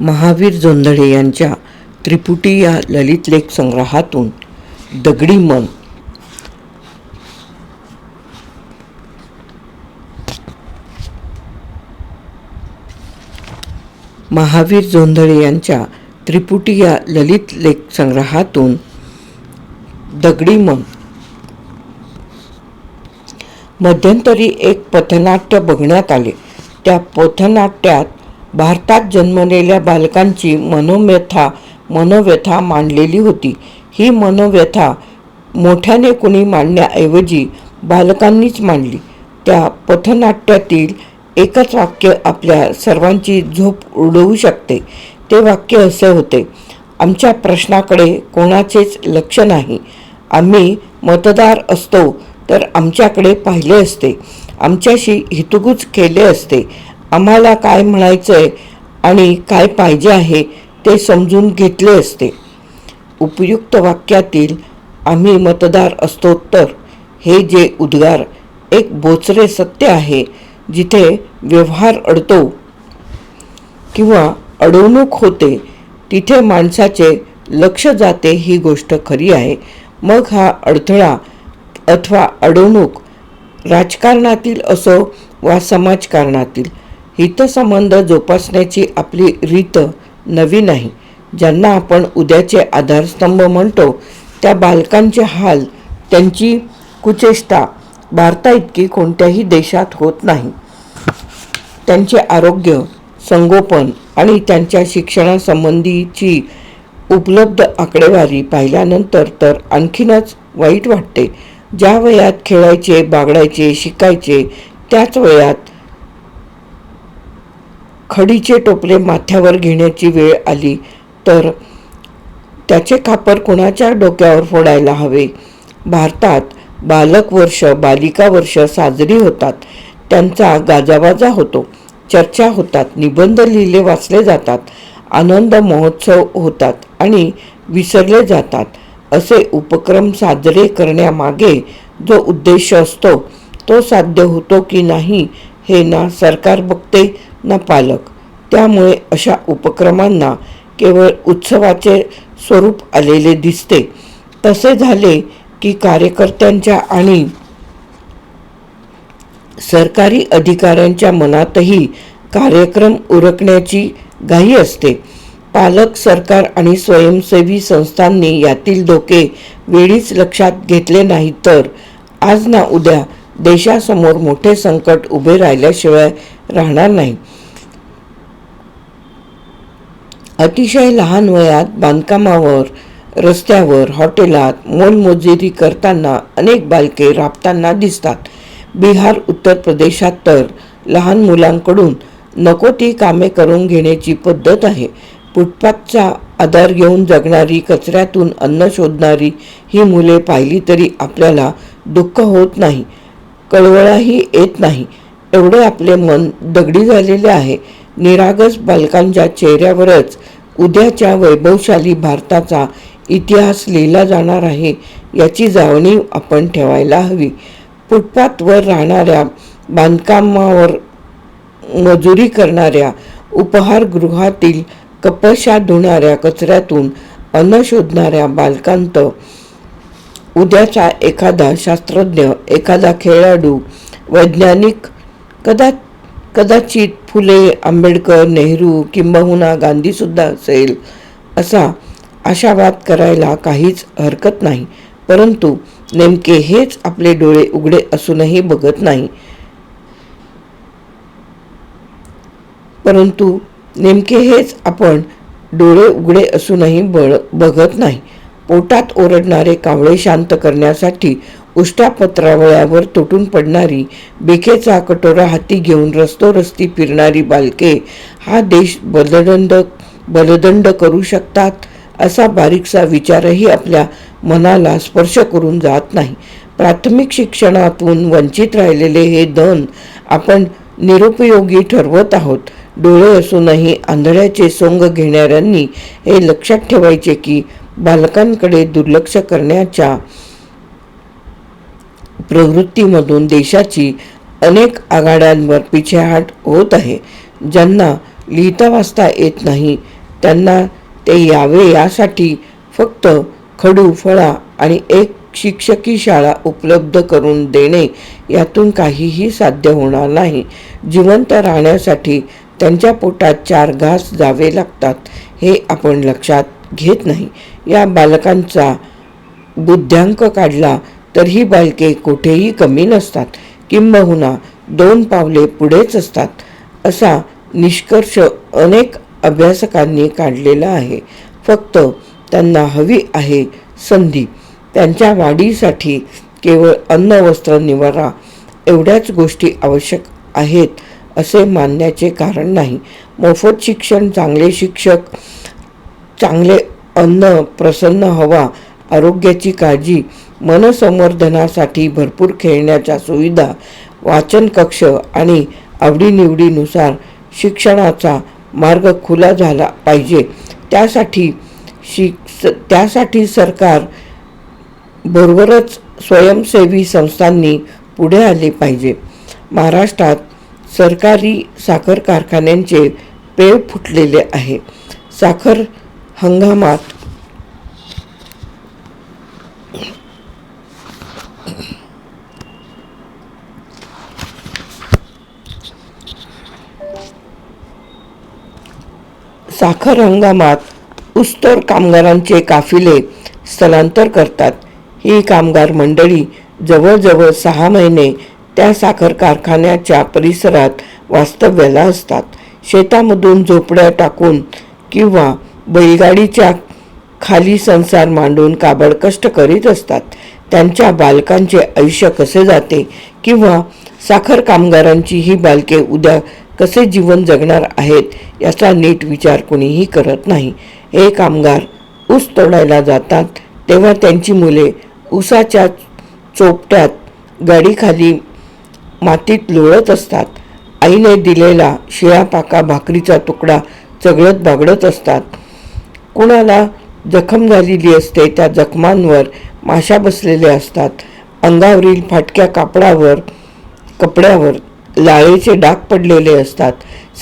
महावीर जोंधळे यांच्या त्रिपुटी या ललित लेख संग्रहातून दगडी मन. महावीर जोंधळे यांच्या त्रिपुटी या ललित लेख संग्रहातून दगडी मन. मध्यंतरी एक पथनाट्य बघण्यात आले. त्या पथनाट्यात भारतात जन्मलेल्या बालकांची मनोव्यथा मनोव्यथा मांडलेली होती. ही मनोव्यथा मोठ्याने कुणी मांडण्याऐवजी बालकांनीच मांडली. त्या पथनाट्यातील एकच वाक्य आपल्या सर्वांची झोप उडवू शकते. ते वाक्य असे होते आमच्या प्रश्नाकडे कोणाचेच लक्ष नाही. आम्ही मतदार असतो तर आमच्याकडे पाहिले असते. आमच्याशी हितगुज केले असते. आम्हाला काय म्हणायचं आहे आणि काय पाहिजे आहे ते समजून घेतले असते. उपयुक्त वाक्यातील आम्ही मतदार असतो तर हे जे उद्गार एक बोचरे सत्य आहे जिथे व्यवहार अडतो किंवा अडवणूक होते तिथे माणसाचे लक्ष जाते ही गोष्ट खरी आहे. मग हा अडथळा अथवा अडवणूक राजकारणातील असो वा समाजकारणातील हितसंबंध जोपासण्याची आपली रीत नवी नाही ज्यांना आपण उद्याचे आधारस्तंभ म्हणतो त्या बालकांचे हाल त्यांची कुचेष्टा भारता इतकी कोणत्याही देशात होत नाही. त्यांचे आरोग्य संगोपन आणि त्यांच्या शिक्षणासंबंधीची उपलब्ध आकडेवारी पाहिल्यानंतर तर आणखीनच वाईट वाटते. ज्या वयात खेळायचे बागडायचे शिकायचे त्याच वयात खडीचे टोपले माथ्यावर घेण्याची वेळ आली तर त्याचे खापर कुणाच्या डोक्यावर फोडायला हवे? भारतात बालक वर्ष बालिका वर्ष साजरी होतात. त्यांचा गाजावाजा होतो. चर्चा होतात. निबंध लिहिले वाचले जातात. आनंद महोत्सव होतात आणि विसरले जातात. असे उपक्रम साजरे करण्यामागे जो उद्देश असतो तो साध्य होतो की नाही हे ना सरकार बघते ना पालक. त्यामुळे अशा उपक्रमांना केवळ उत्सवाचे स्वरूप आलेले दिसते. तसे झाले की कार्यकर्त्यांच्या आणि सरकारी अधिकाऱ्यांच्या मनातही कार्यक्रम उरकण्याची घाई असते. पालक सरकार आणि स्वयंसेवी संस्थांनी यातील धोके वेळीच लक्षात घेतले नाही तर आज ना उद्या देशासमोर मोठे संकट उभे राहिल्याशिवाय राहणार नाही. अतिशय लहान वयात बांधकामावर रस्त्यावर हॉटेलात मोलमजुरी करताना अनेक बालके राबताना दिसतात. बिहार उत्तर प्रदेशात तर लहान मुलांकडून नको ती कामे करून घेण्याची पद्धत आहे. फुटपाथचा आधार घेऊन जगणारी कचऱ्यातून अन्न शोधणारी ही मुले पाहिली तरी आपल्याला दुःख होत नाही कळवळाही येत नाही. एवढे आपले मन दगडी झालेले आहे. निरागस बालकांच्या चेहऱ्यावरच उद्याच्या वैभवशाली भारताचा इतिहास लिहिला जाणार आहे याची जाणीव आपण ठेवायला हवी. फुटपाथवर राहणाऱ्या बांधकामावर मजुरी करणाऱ्या उपहारगृहातील कपशा धुणाऱ्या कचऱ्यातून अन्न शोधणाऱ्या बालकांत उद्याचा एखादा शास्त्रज्ञ एखादा खेळाडू वैज्ञानिक कदाचित कदाचित फुले आंबेडकर नेहरू किंबहुना गांधीसुद्धा असेल असा आशावाद करायला काहीच हरकत नाही. परंतु नेमके हेच आपले डोळे उघडे असूनही बघत नाही. परंतु नेमके हेच आपण डोळे उघडे असूनही बळ बघत नाही. पोटात ओरडणारे कावळे शांत करण्यासाठी उष्टापत्रावळ्यावर तुटून पडणारी बेकेचा कटोरा हाती घेऊन रस्तोरस्ती फिरणारी बालके हा देश बलदंड बलदंड करू शकतात असा बारीकसा विचारही आपल्या मनाला स्पर्श करून जात नाही. प्राथमिक शिक्षणातून वंचित राहिलेले हे धन आपण निरुपयोगी ठरवत आहोत. डोळे असूनही आंधळ्याचे सोंग घेणाऱ्यांनी हे लक्षात ठेवायचे की बालकांकडे दुर्लक्ष करण्याच्या प्रवृत्तीमधून देशाची अनेक आघाड्यांवर पिछेहाट होत आहे. ज्यांना लिहिता वाचता येत नाही त्यांना ते यावे यासाठी फक्त खडू फळा आणि एक शिक्षकी शाळा उपलब्ध करून देणे यातून काहीही साध्य होणार नाही. जिवंत राहण्यासाठी त्यांच्या पोटात चार घास जावे लागतात हे आपण लक्षात घेत नाही. या बालकांचा बुद्ध्यांक काढला तर ही बालके कुठेही कमी नसतात. किंबहुना दोन पावले पुढेच असतात असा निष्कर्ष अनेक अभ्यासकांनी काढलेला आहे. फक्त त्यांना हवी आहे संधी. त्यांच्या वाढीसाठी केवळ अन्न वस्त्र निवारा एवढ्याच गोष्टी आवश्यक आहेत असे मानण्याचे कारण नाही. मोफत शिक्षण चांगले शिक्षक चांगले अन्न प्रसन्न हवा आरोग्याची काळजी मनसंवर्धनासाठी भरपूर खेळण्याच्या सुविधा वाचन कक्ष आणि आवडीनिवडीनुसार शिक्षणाचा मार्ग खुला झाला पाहिजे. त्यासाठी शिक्ष त्यासाठी सरकार बरोबरच स्वयंसेवी संस्थांनी पुढे आले पाहिजे. महाराष्ट्रात सरकारी साखर कारखान्यांचे पेव फुटलेले आहे. साखर हंगामात साखर हंगामात उस्तर कामगारांचे काफिले स्थलांतर करतात. ही कामगार मंडळी जवळजवळ सहा महिने त्या साखर कारखान्याच्या परिसरात वास्तव्याला असतात. शेतामधून झोपड्या टाकून किंवा बैलगाडीच्या खाली संसार मांडून काबड कष्ट करीत असतात. त्यांच्या बालकांचे आयुष्य कसे जाते किंवा साखर कामगारांची ही बालके उद्या कसे जीवन जगणार आहेत याचा नीट विचार कोणीही करत नाही. हे कामगार ऊस तोडायला जातात तेव्हा त्यांची मुले ऊसाच्या चोपट्यात गाडीखाली मातीत लोळत असतात. आईने दिलेला शिळा पाका भाकरीचा तुकडा चगळत बागडत असतात. कुणाला जखम झालेली असते त्या जखमांवर माशा बसलेल्या असतात. अंगावरील फाटक्या कापडावर कपड्यावर लाळेचे डाग पडलेले असतात.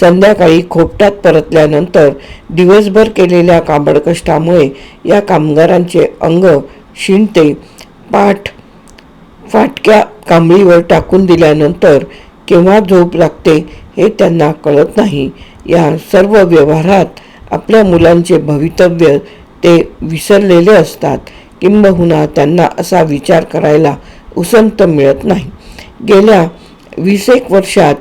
संध्याकाळी खोपट्यात परतल्यानंतर दिवसभर केलेल्या कांबडकष्टामुळे या कामगारांचे अंग शिणते पाठ फाटक्या कांबळीवर टाकून दिल्यानंतर केव्हा झोप लागते हे त्यांना कळत नाही. या सर्व व्यवहारात आपल्या मुलांचे भवितव्य ते विसरलेले असतात. किंबहुना त्यांना असा विचार करायला उसंत मिळत नाही. गेल्या वीस एक वर्षात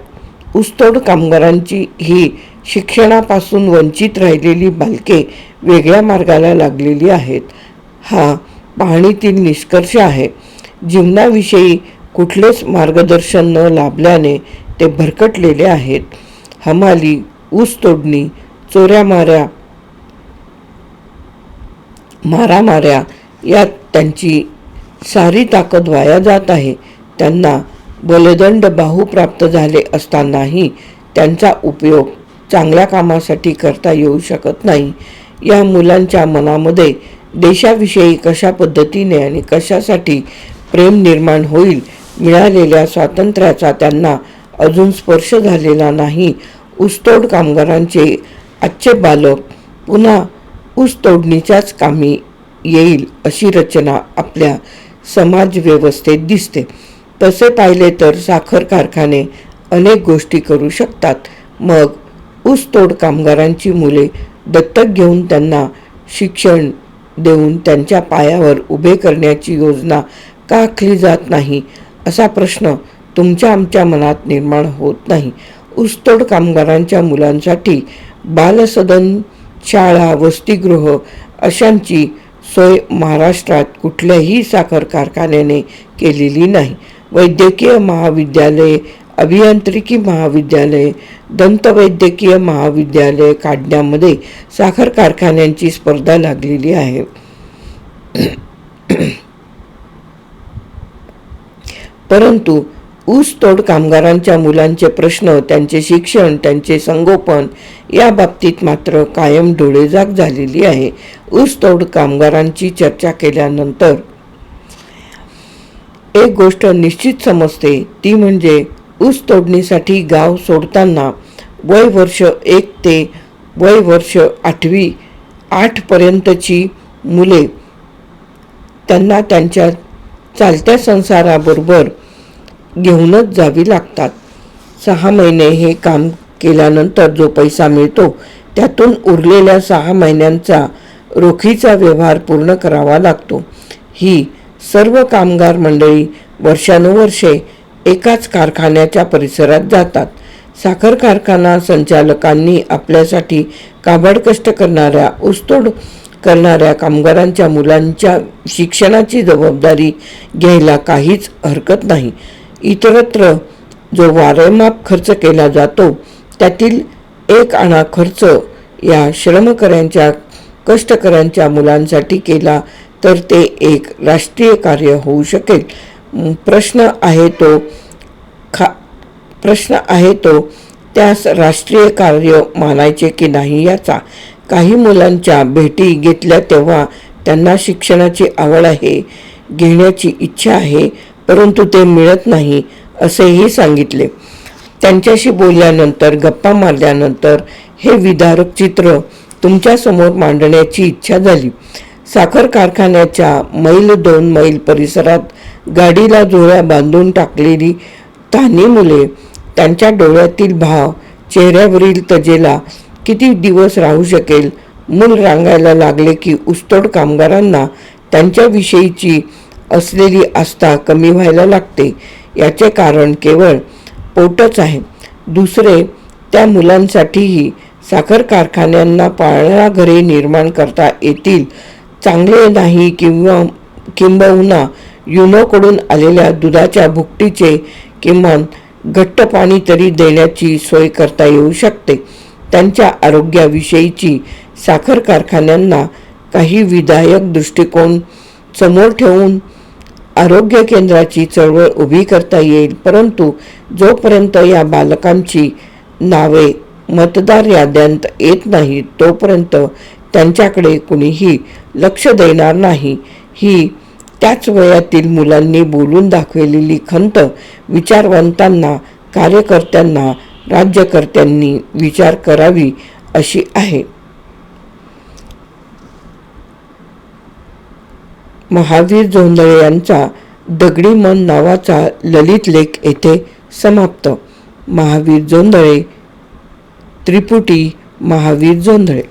ऊसतोड कामगारांची ही शिक्षणापासून वंचित राहिलेली बालके वेगळ्या मार्गाला लागलेली आहेत. हा पाहणीतील निष्कर्ष आहे. जीवनाविषयी कुठलेच मार्गदर्शन न लाभल्याने ते भरकटलेले आहेत. हमाली ऊस तोडणी चोऱ्या माऱ्या मारामाऱ्या यात त्यांची सारी ताकद वाया जात आहे. त्यांना बलदंड बाहू प्राप्त झाले असतानाही त्यांचा उपयोग चांगल्या कामासाठी करता येऊ शकत नाही. या मुलांच्या मनामध्ये देशाविषयी कशा पद्धतीने आणि कशासाठी प्रेम निर्माण होईल मिळालेल्या स्वातंत्र्याचा त्यांना अजून स्पर्श झालेला नाही. ऊसतोड कामगारांचे आजचे बालक पुन्हा ऊसतोडणीच्याच कामी येईल अशी रचना आपल्या समाजव्यवस्थेत दिसते. तसे पाहिले तर साखर कारखाने अनेक गोष्टी करू शकतात. मग ऊसतोड कामगारांची मुले दत्तक घेऊन त्यांना शिक्षण देऊन त्यांच्या पायावर उभे करण्याची योजना का आखली जात नाही? असा प्रश्न तुमच्या आमच्या मनात निर्माण होत नाही. ऊसतोड कामगारांच्या मुलांसाठी बालसदन शाळा वसतिगृह अशांची सोय महाराष्ट्रात कुठल्याही साखर कारखान्याने केलेली नाही. वैद्यकीय महाविद्यालय अभियांत्रिकी महाविद्यालय दंतवैद्यकीय महाविद्यालय काढण्यामध्ये साखर कारखान्यांची स्पर्धा लागलेली आहे. परंतु ऊसतोड कामगारांच्या मुलांचे प्रश्न त्यांचे शिक्षण त्यांचे संगोपन या बाबतीत मात्र कायम डोळेजाग झालेली आहे. ऊसतोड कामगारांची चर्चा केल्यानंतर एक गोष्ट निश्चित समजते ती म्हणजे ऊस तोडणीसाठी गाव सोडताना वय वर्ष एक ते वय वर्ष आठवी आठपर्यंतची मुले त्यांना त्यांच्या चालत्या संसाराबरोबर घेऊनच जावी लागतात. सहा महिने हे काम केल्यानंतर जो पैसा मिळतो त्यातून उरलेल्या सहा महिन्यांचा रोखीचा व्यवहार पूर्ण करावा लागतो. ही सर्व कामगार मंडळी वर्षानुवर्षे एकाच कारखान्याच्या परिसरात जातात. साखर कारखाना संचालकांनी आपल्यासाठी काबड कष्ट करणाऱ्या ऊसतोड करणाऱ्या कामगारांच्या मुलांच्या शिक्षणाची जबाबदारी घ्यायला काहीच हरकत नाही. इतरत्र जो वारेमाप खर्च केला जातो त्यातील एक आणा खर्च या श्रमकऱ्यांच्या कष्टकऱ्यांच्या मुलांसाठी केला तर ते एक राष्ट्रीय कार्य होऊ शकेल. प्रश्न आहे तो खा प्रश्न आहे तो त्यास राष्ट्रीय कार्य मानायचे की नाही याचा. काही मुलांच्या भेटी घेतल्या तेव्हा त्यांना शिक्षणाची आवड आहे घेण्याची इच्छा आहे परंतु ते मिळत नाही असेही सांगितले. त्यांच्याशी बोलल्यानंतर गप्पा मारल्यानंतर हे विदारक चित्र तुमच्यासमोर मांडण्याची इच्छा झाली. साखर कारखान्याच्या मैल दोन मैल परिसरात गाडीला जोळ्या बांधून टाकलेली तान्ही मुले त्यांच्या डोळ्यातील भाव चेहऱ्यावरील तजेला किती दिवस राहू शकेल मूल रांगायला लागले की उस्तोड कामगारांना त्यांच्याविषयीची असलेली आस्था कमी व्हायला लागते. याचे कारण केवळ पोटच आहे. दुसरे त्या मुलांसाठीही साखर कारखान्यांना पाळणा घरे निर्माण करता येतील. चांगले नाही किंवा किंबहुना युनोकडून आलेल्या दुधाच्या भुकटीचे किमान घट्ट पाणी तरी देण्याची सोय करता येऊ शकते. त्यांच्या आरोग्याविषयीची साखर कारखान्यांना काही विधायक दृष्टिकोन समोर ठेवून आरोग्य केंद्राची चळवळ उभी करता येईल. परंतु जोपर्यंत या बालकांची नावे मतदार याद्यांत येत नाही तोपर्यंत त्यांच्याकडे कुणीही लक्ष देणार नाही. ही त्याच वयातील मुलांनी बोलून दाखवलेली खंत विचारवंतांना कार्यकर्त्यांना राज्यकर्त्यांनी विचार करावी अशी आहे. महावीर जोंधळे यांचा दगडी मन नावाचा ललित लेख येथे समाप्त. महावीर जोंधळे त्रिपुटी महावीर जोंधळे.